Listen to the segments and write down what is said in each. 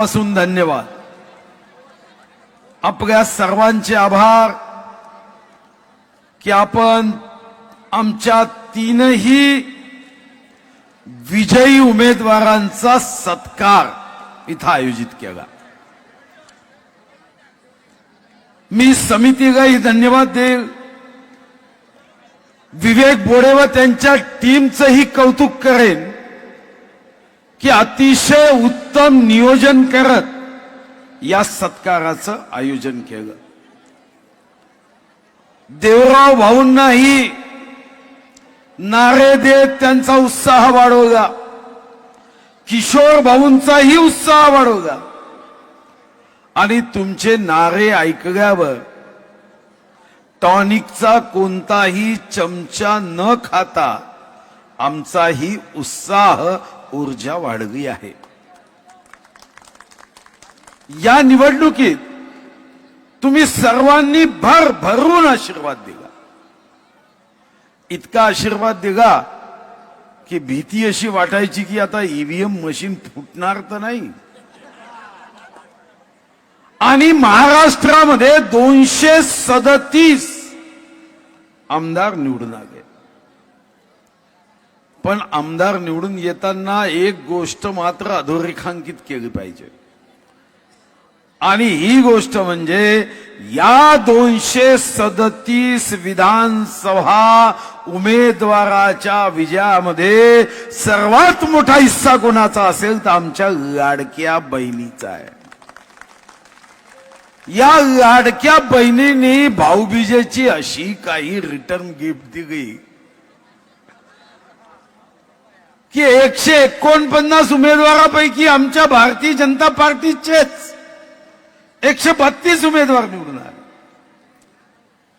पासून धन्यवाद. आपल्या सर्वांचे आभार की आपण आमच्या तीनही विजयी उमेदवारांचा सत्कार इथं आयोजित केला. मी समितीलाही धन्यवाद देईल. विवेक बोडे व त्यांच्या टीमचंही कौतुक करेन. की अतिशय उत्तम नियोजन करत या सत्काराचं आयोजन केलं. देवराव भाऊंनाही नारे देत त्यांचा उत्साह वाढवला. किशोर भाऊंचाही उत्साह वाढवला. आणि तुमचे नारे ऐकल्यावर टॉनिकचा कोणताही चमचा न खाता आमचाही उत्साह ऊर्जा वाढली आहे. या निवडणुकीत तुम्ही सर्वांनी भर भरून आशीर्वाद दिला. इतका आशीर्वाद दिला की भीती अशी वाटायची की आता ईव्हीएम मशीन फुटणार तर नाही. आणि महाराष्ट्रामध्ये दोनशे सदतीस आमदार निवडून आले. पण आमदार निवडून येताना एक गोष्ट मात्र अधोरेखांकित केली पाहिजे. आणि ही गोष्ट म्हणजे या दोनशे सदतीस विधानसभा उमेदवाराच्या विजयामध्ये सर्वात मोठा हिस्सा कोणाचा असेल तर आमच्या लाडक्या बहिणीचा आहे. या लाडक्या बहिणीने भाऊबीजेची अशी काही रिटर्न गिफ्ट दिली. की एकशे एकोणपन्नास उमेदवारापैकी आमच्या भारतीय जनता पार्टीचेच एकशे बत्तीस उमेदवार निवडून आले.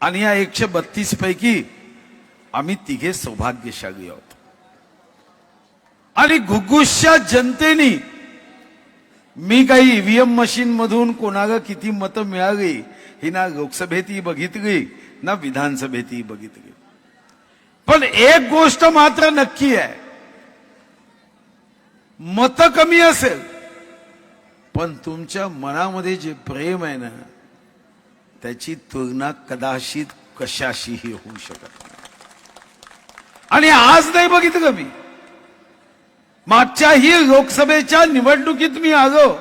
आणि या एकशे बत्तीस पैकी आम्ही तिघे सौभाग्यशाली आहोत. आणि घुग्गुसच्या जनतेने मी काही ईव्हीएम मशीन मधून कोणाला किती मतं मिळाली ही ना लोकसभेतही बघितली ना विधानसभेतही बघितली. पण एक गोष्ट मात्र नक्की आहे. मत कमी असेल. पण तुमच्या मनामध्ये जे प्रेम आहे ना त्याची तुलना कदाचित कशाशीही होऊ शकत नाही. आणि आज नाही बघितलं मी? मागच्याही लोकसभेच्या निवडणुकीत मी आलो.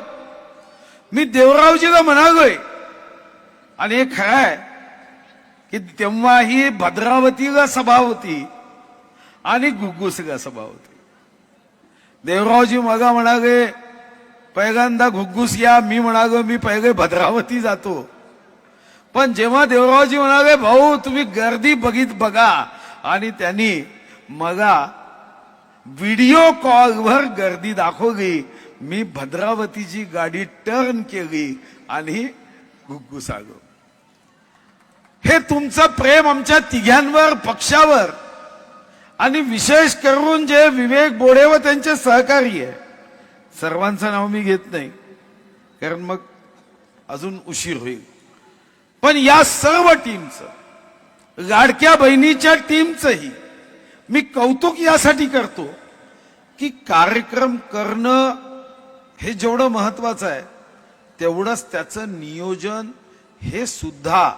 मी देवरावजीला म्हणालोय आणि हे खरं आहे की तेव्हाही भद्रावतीला सभा होती आणि गुगुसला सभा होती. देवरावजी मगा म्हणागे पहिल्यांदा घुग्गुस या मी म्हणालो मी पहिले भद्रावती जातो. पण जेव्हा देवरावजी म्हणाले भाऊ तुम्ही गर्दी बघित बघा. आणि त्यांनी मगा व्हिडिओ कॉलवर गर्दी दाखवली मी भद्रावतीची गाडी टर्न केली आणि घुग्गुस आलो हे तुमचं प्रेम आमच्या तिघांवर पक्षावर. आणि विशेष करून जे विवेक बोडे व त्यांचे सहकारी आहे. सर्वांचं नाव मी घेत नाही कारण मग अजून उशीर होईल. पण या सर्व टीमचं लाडक्या बहिणीच्या टीमचंही मी कौतुक यासाठी करतो की कार्यक्रम करणं हे जेवढं महत्वाचं आहे तेवढंच त्याचं नियोजन हे सुद्धा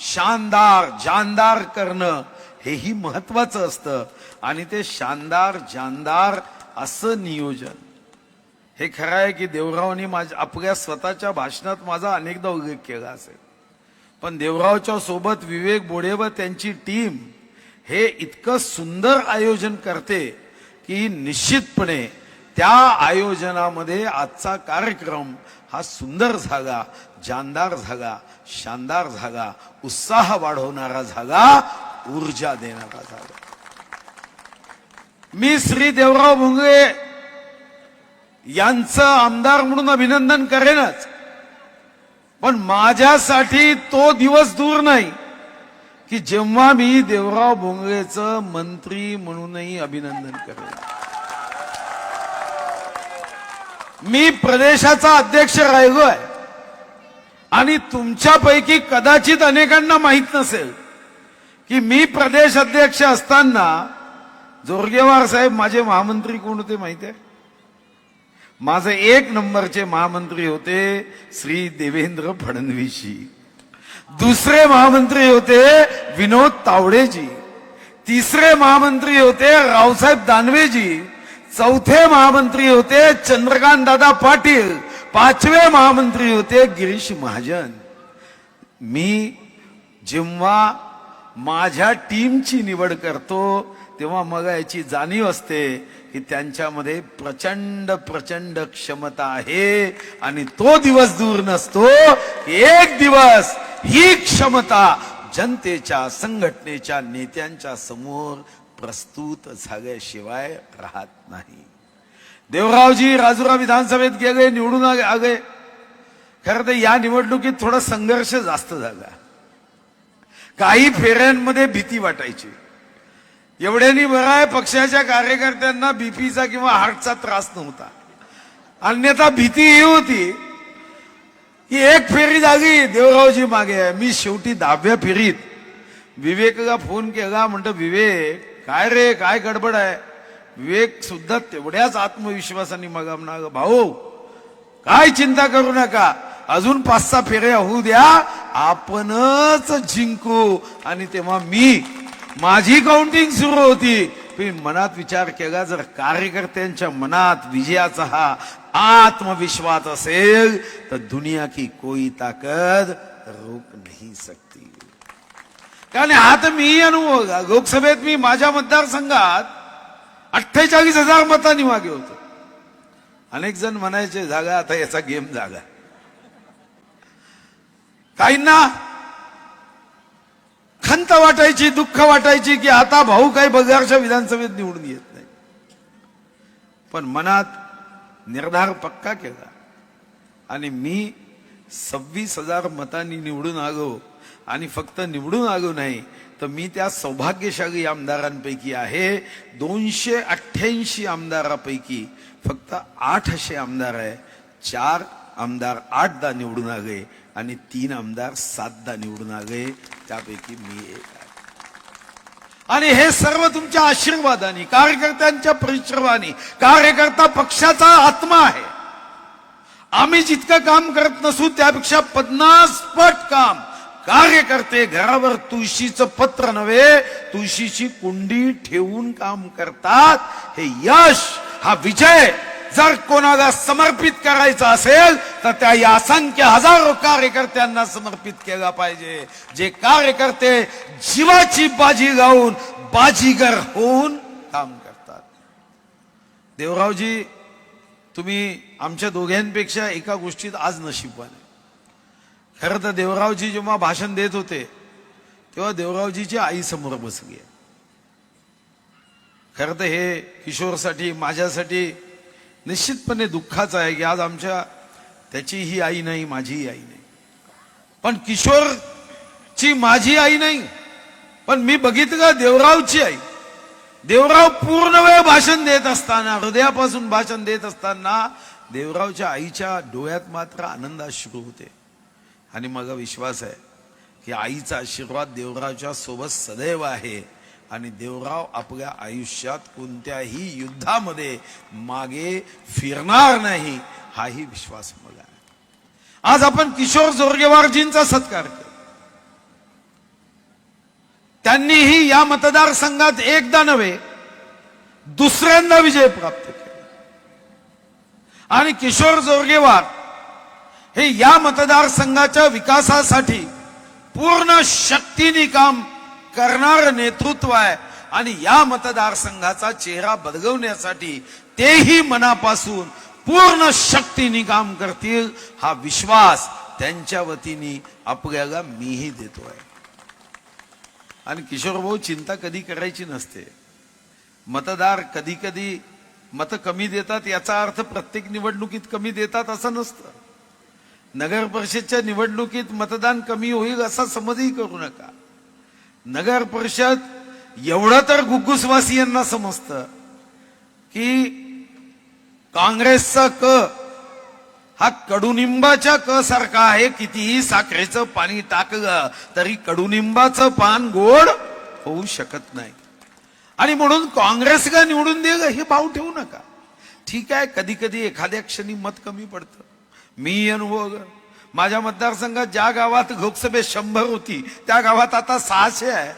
शानदार जानदार करणं हेही महत्वाचं असतं. आणि ते शानदार जानदार असं नियोजन. हे खरं आहे की देवरावनी माझ्या आपल्या स्वतःच्या भाषणात माझा अनेकदा उल्लेख केला असेल. पण देवरावच्या सोबत विवेक बोडे व त्यांची टीम हे इतकं सुंदर आयोजन करते की निश्चितपणे त्या आयोजनामध्ये आजचा कार्यक्रम हा सुंदर झाला जानदार झाला शानदार झाला उत्साह वाढवणारा झाला. ऊर्जा देण्याचा झाला मी श्री देवराव भोंगळे यांचं आमदार म्हणून अभिनंदन करेनच. पण माझ्यासाठी तो दिवस दूर नाही की जेव्हा मी देवराव भोंगळेचं मंत्री म्हणूनही अभिनंदन करेन. मी प्रदेशाचा अध्यक्ष राहिलोय आणि तुमच्यापैकी कदाचित अनेकांना माहीत नसेल. की मी प्रदेश अध्यक्ष असताना जोरगेवार साहेब माझे महामंत्री कोण होते माहिती आहे? माझे एक नंबरचे महामंत्री होते श्री देवेंद्र फडणवीसजी. दुसरे महामंत्री होते विनोद तावडेजी. तिसरे महामंत्री होते रावसाहेब दानवेजी. चौथे महामंत्री होते चंद्रकांत दादा पाटील. पाचवे महामंत्री होते गिरीश महाजन. मी जेव्हा माझ्या टीमची निवड करतो तेव्हा मग याची जाणीव असते की त्यांच्यामध्ये प्रचंड प्रचंड क्षमता आहे आणि तो दिवस दूर नसतो. एक दिवस ही क्षमता जनतेच्या संघटनेच्या नेत्यांच्या समोर प्रस्तुत झाल्याशिवाय राहत नाही. देवरावजी राजुरा विधानसभेत गेले निवडून आले. खरं तर या निवडणुकीत थोडा संघर्ष जास्त झाला. काही फेऱ्यांमध्ये भीती वाटायची. एवढ्यानी बरं आहे पक्षाच्या कार्यकर्त्यांना बीपीचा किंवा हार्टचा त्रास नव्हता. अन्यथा भीती ही होती की एक फेरी जागी देवरावजी मागे आहे मी शेवटी दहाव्या फेरीत. विवेकला फोन केला म्हणतो विवेक काय रे काय गडबड आहे? विवेक सुद्धा तेवढ्याच आत्मविश्वासाने मग म्हणा भाऊ काय चिंता करू नका. अजून पाच सहा फेऱ्या होऊ द्या. आपणच जिंकू. आणि तेव्हा मी माझी काउंटिंग सुरू होती. मी मनात विचार केला जर कार्यकर्त्यांच्या मनात विजयाचा हा आत्मविश्वास असेल तर दुनिया की कोई ताकद रोक नाही सकती. कारण हा तर मी अनुभव लोकसभेत मी माझ्या मतदारसंघात अठ्ठेचाळीस हजार मतांनी मागे होतो. अनेक जण म्हणायचे जागा आता याचा गेम जागा काहींना खंत वाटायची दुःख वाटायची की आता भाऊ काही बगारच्या विधानसभेत निवडून येत नाही. पण मनात निर्धार पक्का केला. आणि मी सव्वीस हजार मतांनी निवडून आलो आणि फक्त निवडून आलो नाही तर मी त्या सौभाग्यशाली आमदारांपैकी आहे. दोनशे अठ्ठ्याऐंशी आमदारापैकी फक्त आठ असे आमदार आहे. चार आमदार आठदा निवडून आले. आणि तीन आमदार सातदा निवडून आले. त्यापैकी मी एक आहे. आणि हे सर्व तुमच्या आशीर्वादाने कार्यकर्त्यांच्या परिश्रमाने कार्यकर्ता पक्षाचा आत्मा आहे. आम्ही जितकं काम करत नसू त्यापेक्षा पन्नास पट काम. कार्यकर्ते घरावर तुळशीचं पत्र नव्हे तुळशीची कुंडी ठेवून काम करतात. हे यश हा विजय. जर कोणाला समर्पित करायचं असेल तर त्या या असंख्य हजारो कार्यकर्त्यांना समर्पित केला पाहिजे. जे कार्यकर्ते जीवाची बाजी लावून बाजीगर होऊन काम करतात. देवरावजी तुम्ही आमच्या दोघांपेक्षा एका गोष्टीत आज नशीबवान आहे. खरं तर देवरावजी जेव्हा भाषण देत होते तेव्हा देवरावजीची आई समोर बसली आहे. खरं तर हे किशोरसाठी माझ्यासाठी निश्चितपणे दुःखाचं आहे की आज आमच्या त्याची ही आई नाही माझीही आई नाही. पण किशोरची माझी आई नाही. पण मी बघितलं देवरावची आई? देवराव पूर्ण वेळ भाषण देत असताना हृदयापासून भाषण देत असताना देवरावच्या आईच्या डोळ्यात मात्र आनंदाश्रू होते. आणि माझा विश्वास आहे की आईचा आशीर्वाद देवरावच्या सोबत सदैव आहे. आणि देवराव आपल्या आयुष्यात कोणत्याही युद्धामध्ये मागे फिरणार नाही हाही विश्वास मला आहे. आज आपण किशोर जोरगेवारजींचा सत्कार केला त्यांनीही या मतदारसंघात एकदा नव्हे दुसऱ्यांदा विजय प्राप्त केला. आणि किशोर जोरगेवार हे या मतदारसंघाच्या विकासासाठी पूर्ण शक्तीने काम करणार नेतृत्व आहे. आणि या मतदारसंघाचा चेहरा बदलवण्यासाठी तेही मनापासून पूर्ण शक्तीने काम करतील हा विश्वास त्यांच्या वतीने आपल्याला मीही देतोय. आणि किशोर भाऊ चिंता कधी करायची नसते. मतदार कधी कधी मत कमी देतात याचा अर्थ प्रत्येक निवडणुकीत कमी देतात असं नसतं. नगर परिषदच्या निवडणुकीत मतदान कमी होईल असा समजही करू नका. नगर परिषद एवढं तर गुग्गुसवासियांना समजतं की काँग्रेसचा क हा कडुनिंबाच्या क सारखा आहे कितीही साखरेचं पाणी टाकलं तरी कडुनिंबाचं पान गोड होऊ शकत नाही आणि म्हणून काँग्रेस का निवडून दे हे भाव ठेवू नका ठीक आहे कधी कधी एखाद्या क्षणी मत कमी पडतं मी अनुभव ग. माझ्या मतदारसंघात ज्या गावात लोकसभेत शंभर होती त्या गावात आता सहाशे आहे.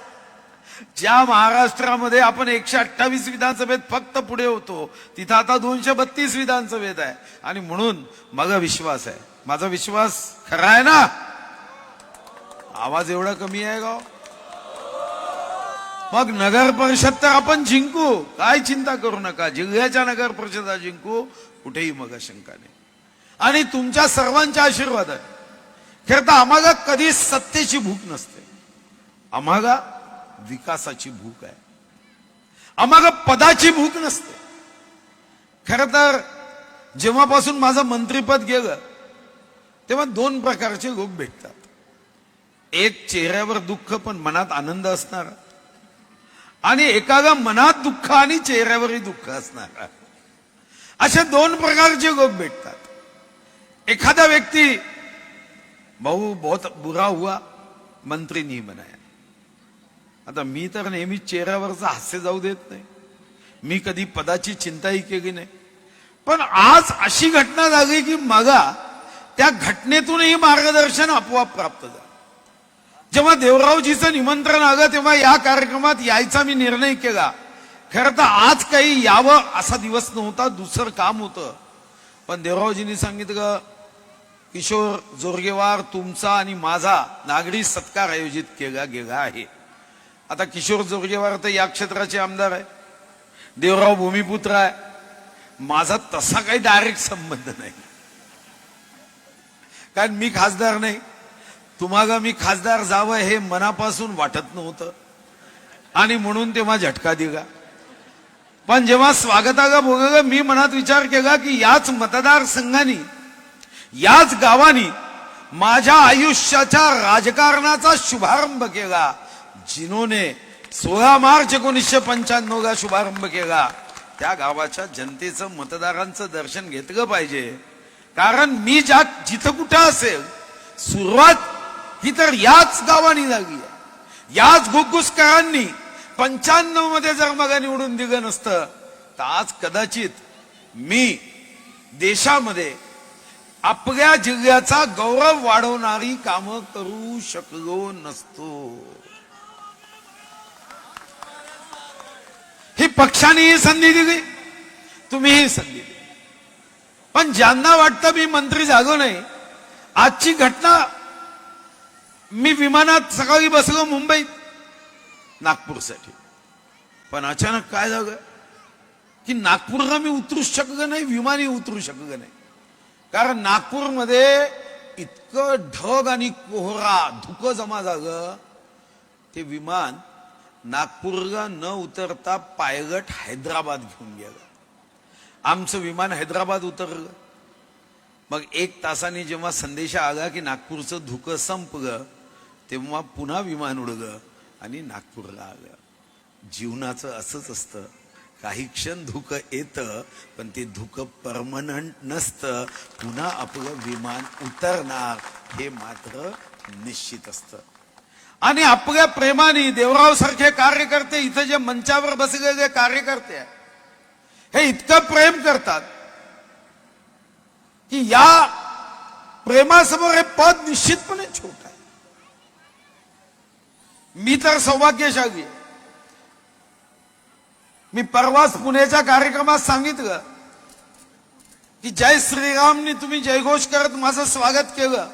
ज्या महाराष्ट्रामध्ये आपण एकशे अठ्ठावीस विधानसभेत फक्त पुढे होतो तिथं आता दोनशे बत्तीस विधानसभेत आहे. आणि म्हणून माझा विश्वास आहे. माझा विश्वास खरा आहे ना? आवाज एवढा कमी आहे गाव मग नगर परिषद तर आपण जिंकू. काय चिंता करू नका. जिल्ह्याच्या नगर परिषदा जिंकू. कुठेही मग शंका नाही. आणि तुमच्या सर्वांच्या आशीर्वाद आहे खरं तर आम्हाला कधीच सत्तेची भूक नसते. आम्हाला विकासाची भूक आहे. आम्हाला पदाची भूक नसते. खर तर जेव्हापासून माझं मंत्रीपद गेलं तेव्हा दोन प्रकारचे लोक भेटतात. एक चेहऱ्यावर दुःख पण मनात आनंद असणार. आणि एकाला मनात दुःख आणि चेहऱ्यावरही दुःख असणार. असे दोन प्रकारचे लोक भेटतात. एखादा व्यक्ती भाऊ बहुत बुरा हुआ मंत्री नहीं बनाया. आता मी तर नेहमी चेहऱ्यावरचं हास्य जाऊ देत नाही. मी कधी पदाची चिंताही केली नाही. पण आज अशी घटना झाली की मगा त्या घटनेतूनही मार्गदर्शन आपोआप प्राप्त झालं. जेव्हा देवरावजीचं निमंत्रण आलं तेव्हा या कार्यक्रमात यायचा मी निर्णय केला. खरं तर आज काही यावं असा दिवस नव्हता दुसरं काम होतं. पण देवरावजींनी सांगितलं किशोर जोरगेवार तुमचा आणि माझा नागरी सत्कार आयोजित केला गेला आहे. आता किशोर जोरगेवार तर या क्षेत्राचे आमदार आहे. देवराव भूमिपुत्र आहे. माझा तसा काही डायरेक्ट संबंध नाही. कारण मी खासदार नाही. तुम्हाला मी खासदार जावं हे मनापासून वाटत नव्हतं. आणि म्हणून तेव्हा झटका दिला. पण जेव्हा स्वागताला बोललं मी मनात विचार केला की याच मतदारसंघानी याच गावानी माझ्या आयुष्याच्या राजकारणाचा शुभारंभ केला. जिनोने सोळा मार्च एकोणीसशे पंच्याण्णवला शुभारंभ केला. त्या गावाच्या जनतेचं मतदारांचं दर्शन घेतलं पाहिजे. कारण मी ज्या जिथं कुठं असेल सुरुवात ही तर याच गावानी लागली याच गुग्गुसकरांनी पंच्याण्णवमध्ये जर मग निवडून दिलं नसतं तर आज कदाचित मी देशामध्ये आपल्या जिल्ह्याचा गौरव वाढवणारी कामं करू शकलो नसतो. ही पक्षाने ही संधी दिली तुम्ही ही संधी दिली. पण ज्यांना वाटतं मी मंत्री जागो नाही आजची घटना मी विमानात सकाळी बसलो मुंबईत. नागपूरसाठी. पण अचानक काय झालं? की नागपूरला मी उतरू शकलो नाही विमानही उतरू शकलो नाही. कारण नागपूरमध्ये इतकं ढग आणि कोहरा धुकं जमा झालं ते विमान नागपूरला न उतरता पायलट हैदराबाद घेऊन गेलं. आमचं विमान हैदराबाद उतरलं. मग एक तासाने जेव्हा संदेश आला की नागपूरचं धुकं संपलं तेव्हा पुन्हा विमान उडलं. आणि नागपूरला आलं. जीवनाचं असंच असतं. काही क्षण धुकं येतं पण ते धुकं परमनंट नसतं. पुन्हा आपलं विमान उतरणार हे मात्र निश्चित असतं. आणि आपल्या प्रेमाने देवराव सारखे कार्यकर्ते इथं जे मंचावर बसलेले कार्यकर्ते हे इतकं प्रेम करतात की या प्रेमासमोर हे पद निश्चितपणे छोट मी तर सौभाग्यशाली. मी परवाच पुण्याच्या कार्यक्रमात सांगितलं की जय श्रीरामनी तुम्ही जयघोष करत माझं स्वागत केलं.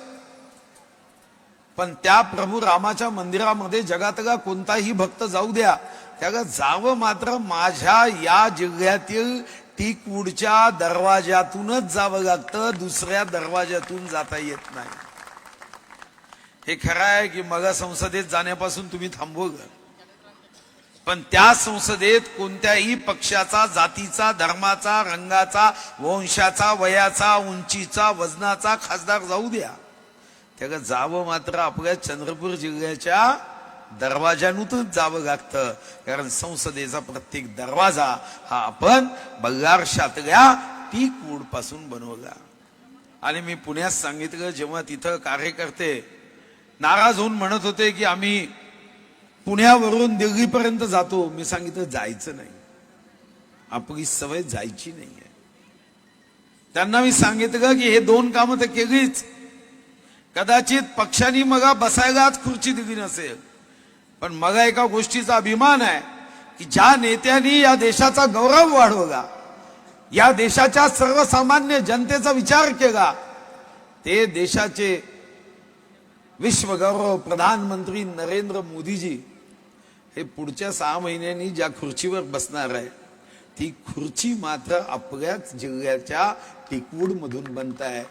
पण त्या प्रभू रामाच्या मंदिरामध्ये जगातला कोणताही भक्त जाऊ द्या. त्याला जावं मात्र माझ्या या जिल्ह्यातील टीकवूडच्या दरवाज्यातूनच जावं लागतं. दुसऱ्या दरवाज्यातून जाता येत नाही. हे खरं आहे की मग संसदेत जाण्यापासून तुम्ही थांबव पण त्या संसदेत कोणत्याही पक्षाचा जातीचा धर्माचा रंगाचा वंशाचा वयाचा उंचीचा वजनाचा खासदार जाऊ द्या. त्या जावं मात्र आपल्या चंद्रपूर जिल्ह्याच्या दरवाजानूतच जावं लागतं. कारण संसदेचा प्रत्येक दरवाजा हा आपण बल्लारशातल्या टीकवूडपासून बनवला. आणि मी पुण्यात सांगितलं जेव्हा तिथं कार्यकर्ते नाराज होऊन म्हणत होते की आम्ही पुण्यावरून दिल्लीपर्यंत जातो. मी सांगितलं जायचं नाही. आपली सवय जायची नाही आहे त्यांना मी सांगितलं की हे दोन कामं तर केलीच. कदाचित पक्षांनी मगा बसायलाच खुर्ची दिली नसेल. पण मला एका गोष्टीचा अभिमान आहे की ज्या नेत्यांनी या देशाचा गौरव वाढवला या देशाच्या सर्वसामान्य जनतेचा विचार केला ते देशाचे विश्वगौरव प्रधानमंत्री नरेंद्र मोदीजी हे पुढच्या सहा महिन्यांनी ज्या खुर्चीवर बसणार आहे ती खुर्ची मात्र आपल्याच जिल्ह्याच्या टिकवूड मधून बनत आहे.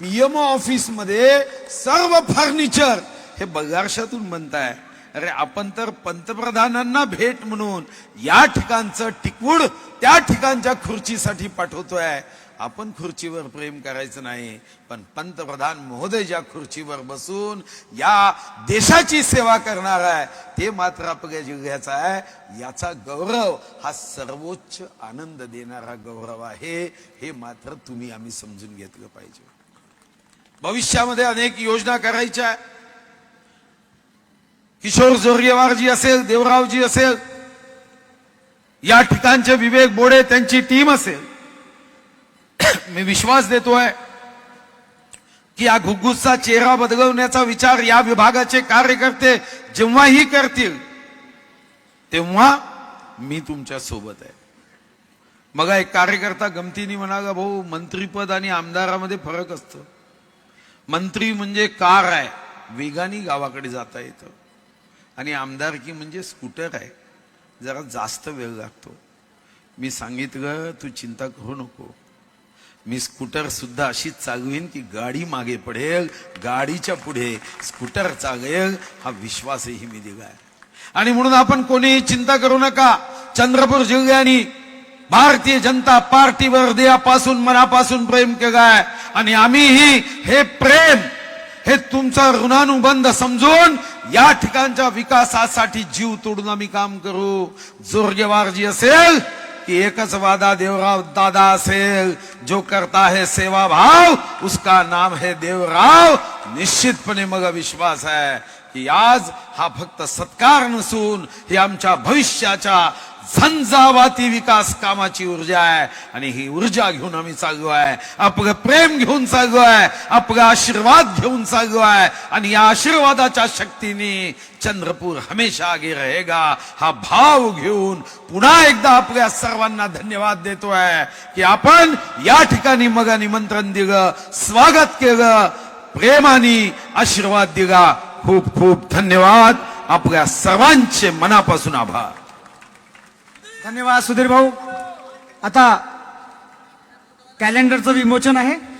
पीएमओ ऑफिसमध्ये सर्व फर्निचर हे बगारशातून बनत आहे. अरे आपण तर पंतप्रधानांना भेट म्हणून या ठिकाणचं टिकवूड त्या ठिकाणच्या खुर्चीसाठी पाठवतोय. आपण खुर्चीवर प्रेम करायचं नाही पण पंतप्रधान महोदय ज्या खुर्चीवर बसून या देशाची सेवा करणार आहे ते मात्र आपल्या जिल्ह्याचा आहे. याचा गौरव हा सर्वोच्च आनंद देणारा गौरव आहे हे मात्र तुम्ही आम्ही समजून घेतलं पाहिजे. भविष्यामध्ये अनेक योजना करायच्या आहे. किशोर जोरगेवारजी असेल देवरावजी असेल या ठिकाणचे विवेक बोडे त्यांची टीम असेल. मी विश्वास देतोय की या घुगुसचा चेहरा बदलवण्याचा विचार या विभागाचे कार्यकर्ते जेव्हाही करतील तेव्हा मी तुमच्यासोबत आहे. बघा एक कार्यकर्ता गमतीने म्हणाला भाऊ मंत्रीपद आणि आमदारामध्ये फरक असतो. मंत्री म्हणजे कार आहे वेगाने गावाकडे जाता येतं. आणि आमदारकी म्हणजे स्कूटर आहे जरा जास्त वेळ लागतो. मी सांगितलं तू चिंता करू नको. मी स्कूटर सुद्धा अशीच चालवीन की गाडी मागे पडेल गाडीच्या पुढे स्कूटर चालेल हा विश्वासही मी दिलाय. आणि म्हणून आपण कोणीही चिंता करू नका. चंद्रपूर जिल्ह्याने भारतीय जनता पार्टीवर देयापासून मनापासून प्रेम केलाय. आणि आम्हीही हे प्रेम हे तुमचा ऋणानुबंध समजून या ठिकाणच्या विकासासाठी जीव तोडून आम्ही काम करू. जोरगेवारजी असेल की एकच वादा देवराव दादा असेल जो करता है सेवा भाव उसका नाम है देवराव. निश्चितपणे मग विश्वास आहे की आज हा फक्त सत्कार नसून ही आमच्या भविष्याच्या झंझावाती विकास कामाची ऊर्जा आहे. आणि ही ऊर्जा घेऊन आम्ही चाललो आहे. आपलं प्रेम घेऊन चाललो आहे. आपला आशीर्वाद घेऊन चाललो आहे. आणि या आशीर्वादाच्या शक्तीने चंद्रपूर हमेशा आगे रहेगा. हा भाव घेऊन पुन्हा एकदा आपल्या सर्वांना धन्यवाद देतोय की आपण या ठिकाणी मग निमंत्रण दिलं स्वागत केलं प्रेमाने आशीर्वाद दिला. खूप खूप धन्यवाद. आपल्या सर्वांचे मनापासून आभार. धन्यवाद सुधीर भाऊ. आता कॅलेंडरचं विमोचन आहे.